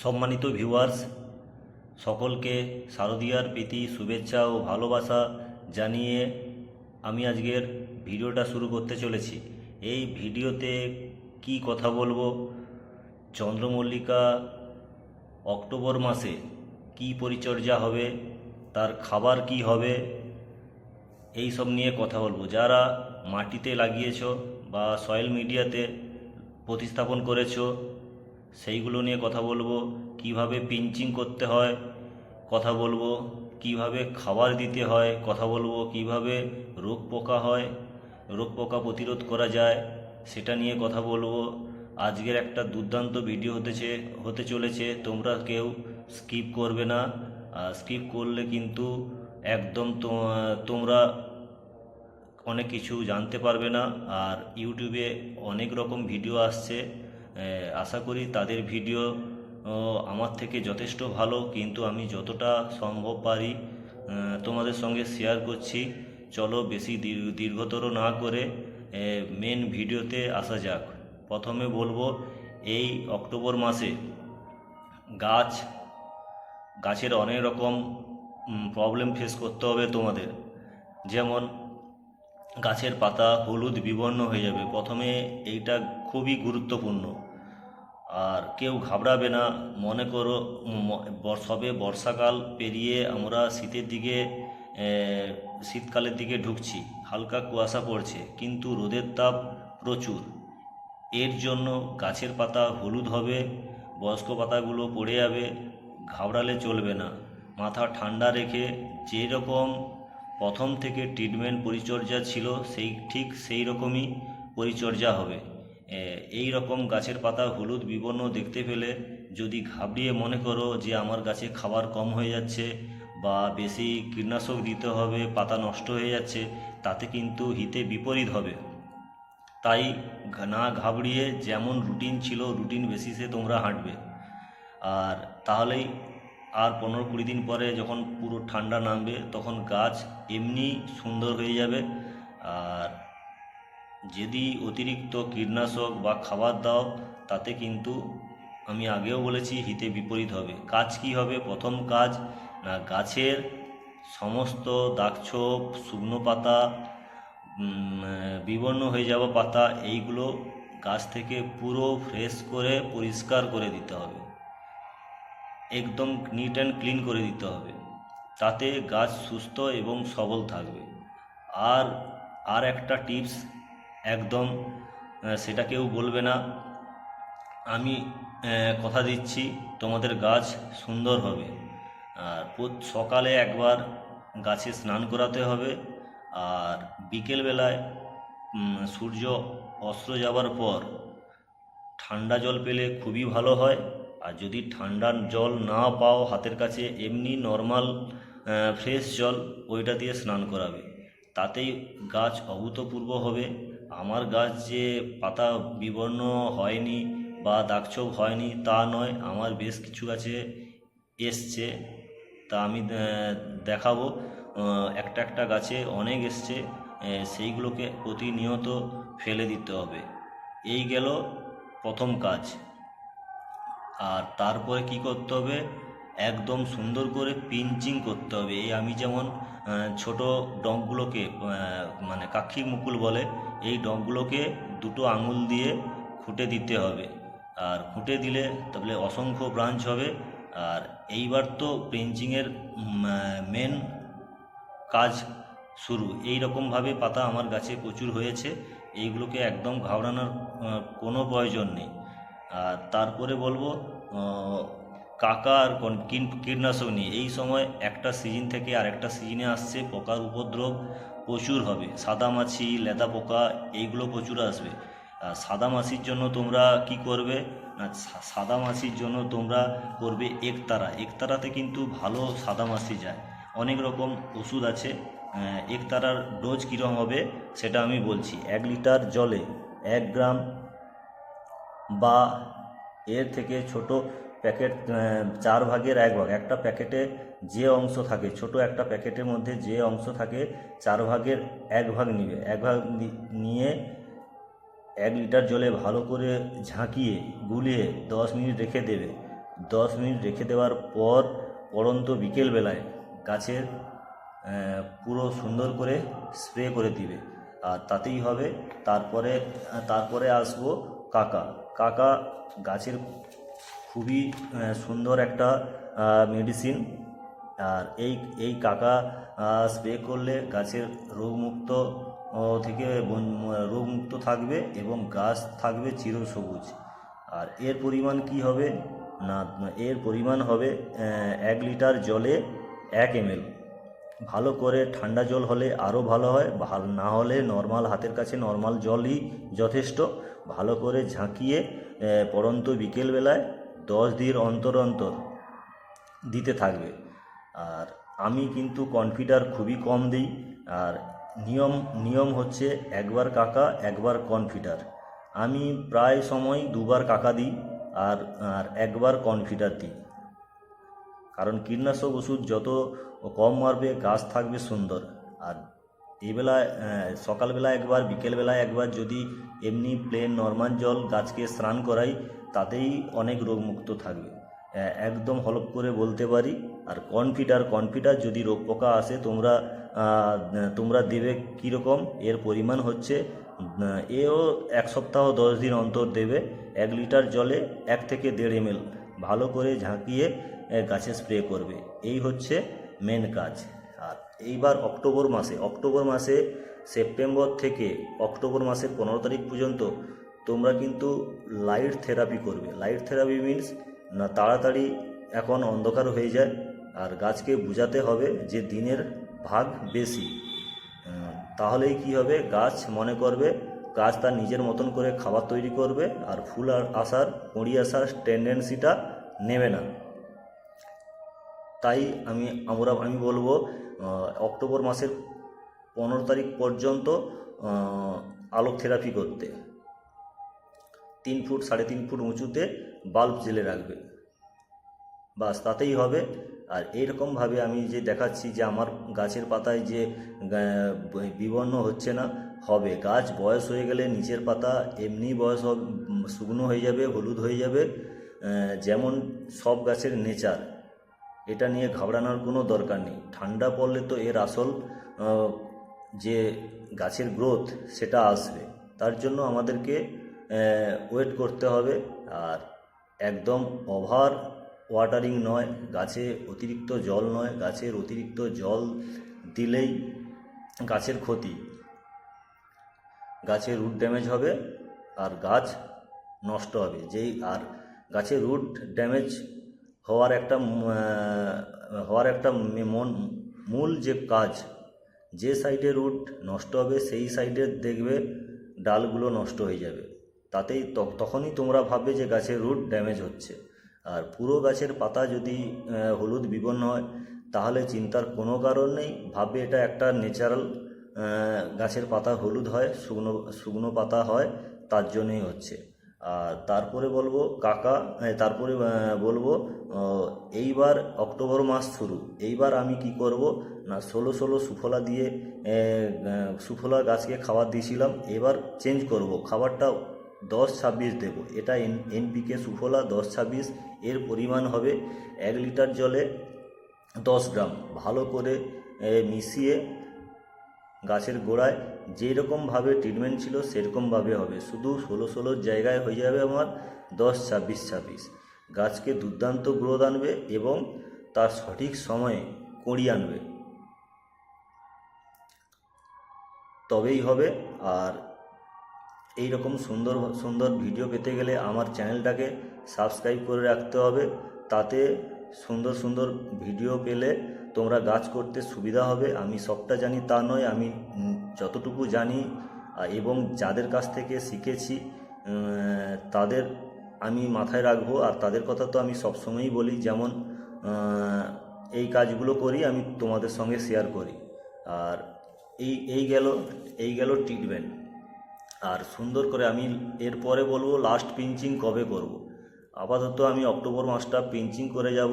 সম্মানিত ভিউয়ার্স সকলকে শারদীয়ার প্রীতি, শুভেচ্ছা ও ভালোবাসা জানিয়ে আমি আজকের ভিডিওটা শুরু করতে চলেছি। এই ভিডিওতে কি কথা বলব? চন্দ্রমল্লিকা অক্টোবর মাসে কি পরিচর্যা হবে? তার খাবার কি হবে? এই সব নিয়ে কথা বলব। যারা মাটিতে লাগিয়েছো বা সয়েল মিডিয়াতে প্রতিস্থাপন করেছ সেইগুলো নিয়ে কথা বলব, কীভাবে পিঞ্চিং করতে হয়, কথা বলব, কীভাবে খাবার দিতে হয়, কথা বলব, কীভাবে রোগ পোকা হয়, রোগ পোকা প্রতিরোধ করা যায়, সেটা নিয়ে কথা বলব। আজকের একটা দুর্দান্ত ভিডিও হতেছে, হতে চলেছে, তোমরা কেউ স্কিপ করবে না। স্কিপ করলে কিন্তু একদম তোমরা অনেক কিছু জানতে পারবে না। আর ইউটিউবে অনেক রকম ভিডিও আসছে। আশা করি তাদের ভিডিও আমার থেকে যথেষ্ট ভালো, কিন্তু আমি যতটা সম্ভব পারি তোমাদের সঙ্গে শেয়ার করছি। চলো বেশি দীর্ঘতর না করে মেন ভিডিওতে আসা যাক। প্রথমে বলব, এই অক্টোবর মাসে গাছ, গাছের অনেক রকম প্রবলেম ফেস করতে হবে তোমাদের। যেমন গাছের পাতা হলুদ বিবর্ণ হয়ে যাবে। প্রথমে এইটা খুবই গুরুত্বপূর্ণ। আর কেউ ঘাবড়াবে না। মনে করো সবে বর্ষাকাল পেরিয়ে আমরা শীতের দিকে শীতকালের দিকে ঢুকছি। হালকা কুয়াশা পড়ছে, কিন্তু রোদের তাপ প্রচুর। এর জন্য গাছের পাতা হলুদ হবে, বয়স্ক পাতাগুলো পড়ে যাবে, ঘাবড়ালে চলবে না। মাথা ঠান্ডা রেখে যেই রকম প্রথম থেকে ট্রিটমেন্ট পরিচর্যা ছিল সেই, ঠিক সেই রকমই পরিচর্যা হবে। এই রকম গাছের পাতা হলুদ বিবর্ণ দেখতে পেলে যদি ঘাবড়িয়ে মনে করো যে আমার গাছে খাবার কম হয়ে যাচ্ছে বা বেশি কীটনাশক দিতে হবে, পাতা নষ্ট হয়ে যাচ্ছে, তাতে কিন্তু হিতে বিপরীত হবে। তাই না ঘাবড়িয়ে যেমন রুটিন ছিল রুটিন বেসিসে তোমরা হাঁটবে। আর তাহলেই আর পনেরো কুড়ি দিন পরে যখন পুরো ঠান্ডা নামবে, তখন গাছ এমনি সুন্দর হয়ে যাবে। আর যদি অতিরিক্ত কীটনাশক বা খাবার দাও, তাতে কিন্তু আমি আগেও বলেছি হিতে বিপরীত হবে। কাজ কি হবে? প্রথম কাজ, না, গাছের সমস্ত দাগছোপ শুকনো পাতা বিবর্ণ হয়ে যাওয়া পাতা, এইগুলো গাছ থেকে পুরো ফ্রেশ করে পরিষ্কার করে দিতে হবে। একদম নিট অ্যান্ড ক্লিন করে দিতে হবে। তাতে গাছ সুস্থ এবং সবল থাকবে। আর আর একটা টিপস একদম সেটা কেউ বলবে না। আমি কথা দিচ্ছি, তোমাদের গাছ সুন্দর হবে। আর সকালে একবার গাছে স্নান করাতে হবে। আর বিকেলবেলায় সূর্য অস্ত যাবার পর ঠান্ডা জল পেলে খুবই ভালো হয়। আর যদি ঠান্ডার জল না পাও হাতের কাছে, এমনি নর্মাল ফ্রেশ জল ওইটা দিয়ে স্নান করাবে। তাতেই গাছ অভূতপূর্ব হবে। আমার গাছ যে পাতা বিবর্ণ হয়নি বা দাগছোপ হয়নি তা নয়, আমার বেশ কিছু গাছে এসছে। তা আমি দেখাবো। একটা একটা গাছে অনেক এসছে সেইগুলোকে প্রতিনিয়ত ফেলে দিতে হবে। এই গেল প্রথম কাজ। আর তারপরে কি করতে হবে? একদম সুন্দর করে পিঞ্চিং করতে হবে। এই আমি যেমন ছোট ডগগুলোকে মানে কাক্ষি মুকুল বলে, এই ডগগুলোকে দুটো আঙুল দিয়ে খুঁটে দিতে হবে। আর খুঁটে দিলে তাহলে অসংখ্য ব্রাঞ্চ হবে। আর এইবার তো পিঞ্চিংয়ের মেন কাজ শুরু। এই রকমভাবে পাতা আমার গাছে প্রচুর হয়েছে। এইগুলোকে একদম ঘাবড়ানোর কোনো প্রয়োজন নেই। আর তারপরে বলব কাকা আর কীটনাশক নিয়ে। এই সময় একটা সিজন থেকে আরেকটা সিজনে আসছে, পোকার উপদ্রব প্রচুর হবে। সাদা মাছি, লেদা পোকা, এইগুলো প্রচুর আসবে। সাদা মাছির জন্য তোমরা কি করবে? না সাদা মাছির জন্য তোমরা করবে একতারা। একতারাতে কিন্তু ভালো সাদা মাছি যায়। অনেক রকম ওষুধ আছে। একতারার ডোজ কীরকম হবে সেটা আমি বলছি। এক লিটার জলে এক গ্রাম বা এর থেকে ছোট প্যাকেট চার ভাগের এক ভাগ। একটা প্যাকেটে যে অংশ থাকে, ছোট একটা প্যাকেটের মধ্যে যে অংশ থাকে, চার ভাগের এক ভাগ নিবে। এক ভাগ নিয়ে এক লিটার জলে ভালো করে ঝাঁকিয়ে, গুলিয়ে দশ মিনিট রেখে দেবে। দশ মিনিট রেখে দেওয়ার পর পরন্ত বিকেলবেলায় গাছের পুরো সুন্দর করে স্প্রে করে দিবে। আর তাতেই হবে, তারপরে তারপরে আসব কাকা। কাকা গাছের খুবই সুন্দর একটা মেডিসিন আর এই এই কাকা স্প্রে করলে গাছের রোগমুক্ত থেকে রোগমুক্ত থাকবে এবং গাছ থাকবে চিরসবুজ। আর এর পরিমাণ কি হবে? না এর পরিমাণ হবে এক লিটার জলে এক এমএল। ভালো করে ঠান্ডা জল হলে আরও ভালো হয়, ভালো না হলে নর্মাল হাতের কাছে নর্মাল জলই যথেষ্ট। ভালো করে ঝাঁকিয়ে পরন্ত বিকেলবেলায় দশ দিন অন্তর অন্তর দিতে থাকবে। আর আমি কিন্তু কনফিডার খুবই কম দিই। আর নিয়ম নিয়ম হচ্ছে একবার কাকা, একবার কনফিডার। আমি প্রায় সময় দুবার কাকা দিই আর আর একবার কনফিডার দিই। কারণ কীটনাশক ওষুধ যত কম মারবে, গাছ থাকবে সুন্দর। আর এই সকালবেলা একবার, বিকেলবেলা একবার যদি এমনি প্লেন নর্মাল জল গাছকে স্নান করাই, তাতেই অনেক রোগমুক্ত থাকবে। একদম হলপ করে বলতে পারি, আর কনফিডার কনফিডার যদি রোগ পোকা আসে, তোমরা তোমরা দেবে কীরকম, এর পরিমাণ হচ্ছে এও এক সপ্তাহ দশ দিন অন্তর দেবে, এক লিটার জলে এক থেকে দেড় এমএল ভালো করে ঝাঁকিয়ে গাছে স্প্রে করবে। এই হচ্ছে মেন কাজ। আর এইবার অক্টোবর মাসে অক্টোবর মাসে সেপ্টেম্বর থেকে অক্টোবর মাসের পনেরো তারিখ পর্যন্ত তোমরা কিন্তু লাইট থেরাপি করবে। লাইট থেরাপি মিন্স না তাড়াতাড়ি এখন অন্ধকার হয়ে যায় আর গাছকে বোঝাতে হবে যে দিনের ভাগ বেশি। তাহলেই কি হবে? গাছ মনে করবে, গাছ তার নিজের মতন করে খাবার তৈরি করবে আর ফুল আর আসার, কুঁড়ি আসার টেন্ডেন্সিটা নেবে না। তাই আমি, আমরা, আমি বলব অক্টোবর মাসের পনেরো তারিখ পর্যন্ত আলোক থেরাপি করতে। তিন ফুট, সাড়ে তিন ফুট উঁচুতে বাল্ব জেলে রাখবে। বাস, তাতেই হবে। আর এইরকমভাবে আমি যে দেখাচ্ছি যে আমার গাছের পাতায় যে বিবর্ণ হচ্ছে না, হবে। গাছ বয়স হয়ে গেলে নিচের পাতা এমনি বয়স শুকনো হয়ে যাবে, হলুদ হয়ে যাবে যেমন সব গাছের নেচার এটা নিয়ে ঘাবড়ানোর কোনো দরকার নেই। ঠান্ডা পড়লে তো এর আসল যে গাছের গ্রোথ, সেটা আসবে। তার জন্য আমাদেরকে ওয়েট করতে হবে। আর একদম ওভার ওয়াটারিং নয়, গাছে অতিরিক্ত জল নয়, গাছের অতিরিক্ত জল দিলেই গাছের ক্ষতি। গাছের রুট ড্যামেজ হবে, আর গাছ নষ্ট হবে। যেই, আর গাছের রুট ড্যামেজ হওয়ার একটা হওয়ার একটা মন, মূল যে কাজ, যে সাইডে রুট নষ্ট হবে, সেই সাইডে দেখবে ডালগুলো নষ্ট হয়ে যাবে। তাতেই তখনই তোমরা ভাববে যে গাছের রুট ড্যামেজ হচ্ছে। আর পুরো গাছের পাতা যদি হলুদ বিবর্ণ হয়, তাহলে চিন্তার কোনো কারণ নেই। ভাববে এটা একটা ন্যাচারাল গাছের পাতা হলুদ হয়, শুকনো শুকনো পাতা হয়, তার জন্যই হচ্ছে। আর তারপরে বলব, কাকা তারপরে বলব এইবার অক্টোবর মাস শুরু। এইবার আমি কি করব? না, ষোলো ষোলো সুফলা দিয়ে সুফলা গাছকে খাবার দিয়েছিলাম। এবার চেঞ্জ করব। খাবারটা দশ ছাব্বিশ দেবো। এটা এন, এনপিকে সুফলা দশ ছাব্বিশ। এর পরিমাণ হবে এক লিটার জলে দশ গ্রাম। ভালো করে মিশিয়ে গাছের গোড়ায় যেরকমভাবে ট্রিটমেন্ট ছিল সেরকমভাবে হবে। শুধু ষোলো ষোলোর জায়গায় হয়ে যাবে আমার দশ ছাব্বিশ ছাব্বিশ। গাছকে দুর্দান্ত গ্রোথ আনবে এবং তার সঠিক সময়ে কুঁড়ি আনবে। তবেই হবে। আর এই রকম সুন্দর সুন্দর ভিডিও পেতে গেলে আমার চ্যানেলটাকে সাবস্ক্রাইব করে রাখতে হবে। তাতে সুন্দর সুন্দর ভিডিও পেলে তোমরা গাছ করতে সুবিধা হবে। আমি সবটা জানি তা নয়। আমি যতটুকু জানি এবং যাদের কাছ থেকে শিখেছি তাদের আমি মাথায় রাখব, আর তাদের কথা তো আমি সবসময়ই বলি, যেমন এই কাজগুলো করি, আমি তোমাদের সঙ্গে শেয়ার করি। আর এই এই গেল এই গেল ট্রিটমেন্ট আর সুন্দর করে আমি এরপরে বলব লাস্ট পিঞ্চিং কবে করব। আপাতত আমি অক্টোবর মাসটা পিঞ্চিং করে যাব।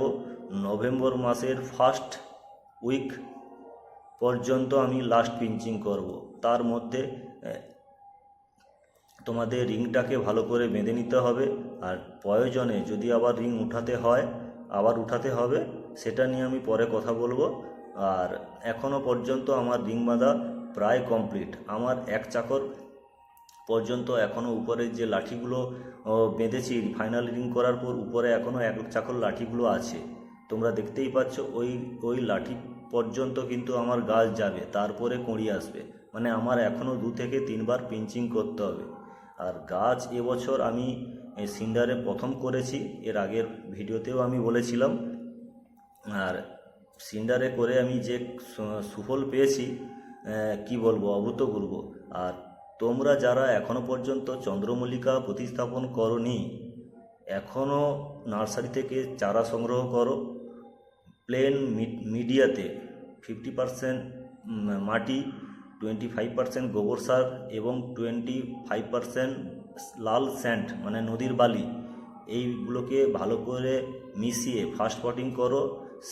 নভেম্বর মাসের ফার্স্ট উইক পর্যন্ত আমি লাস্ট পিঞ্চিং করব। তার মধ্যে তোমাদের রিংটাকে ভালো করে বেঁধে নিতে হবে। আর প্রয়োজনে যদি আবার রিং উঠাতে হয়, আবার উঠাতে হবে, সেটা নিয়ে আমি পরে কথা বলব। আর এখনও পর্যন্ত আমার রিং বাঁধা প্রায় কমপ্লিট। আমার এক চাকর পর্যন্ত এখনও উপরের যে লাঠিগুলো বেঁধেছি ফাইনাল রিং করার পর উপরে এখনও এক চাকর লাঠিগুলো আছে। তোমরা দেখতেই পাচ্ছ, ওই ওই লাঠি পর্যন্ত কিন্তু আমার গাছ যাবে, তারপরে কুঁড়ি আসবে। মানে আমার এখনও দু থেকে তিনবার পিঞ্চিং করতে হবে। আর গাছ এবছর আমি সিন্ডারে প্রথম করেছি, এর আগের ভিডিওতেও আমি বলেছিলাম। আর সিন্ডারে করে আমি যে সুফল পেয়েছি কি বলব, অভূতপূর্ব। আর তোমরা যারা এখনও পর্যন্ত চন্দ্রমল্লিকা প্রতিস্থাপন করনি এখনও নার্সারি থেকে চারা সংগ্রহ করো। প্লেন মিডিয়াতে ফিফটি পারসেন্ট মাটি টোয়েন্টি ফাইভ পারসেন্ট গোবর সার এবং টোয়েন্টি ফাইভ পারসেন্ট লাল স্যান্ড মানে নদীর বালি, এইগুলোকে ভালো করে মিশিয়ে ফার্স্ট পটিং করো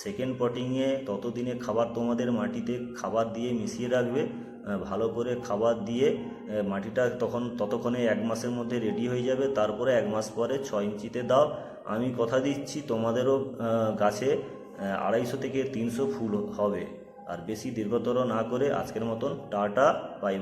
সেকেন্ড পটিংয়ে ততদিনে খাবার তোমাদের মাটিতে খাবার দিয়ে মিশিয়ে রাখবে ভালো করে খাবার দিয়ে মাটিটা তখন ততক্ষণে এক মাসের মধ্যে রেডি হয়ে যাবে, তারপরে এক মাস পরে ছ ইঞ্চিতে দাও। আমি কথা দিচ্ছি, তোমাদেরও গাছে আড়াইশো থেকে তিনশো ফুল হবে। আর বেশি দীর্ঘতর না করে আজকের মতন টাটা বাই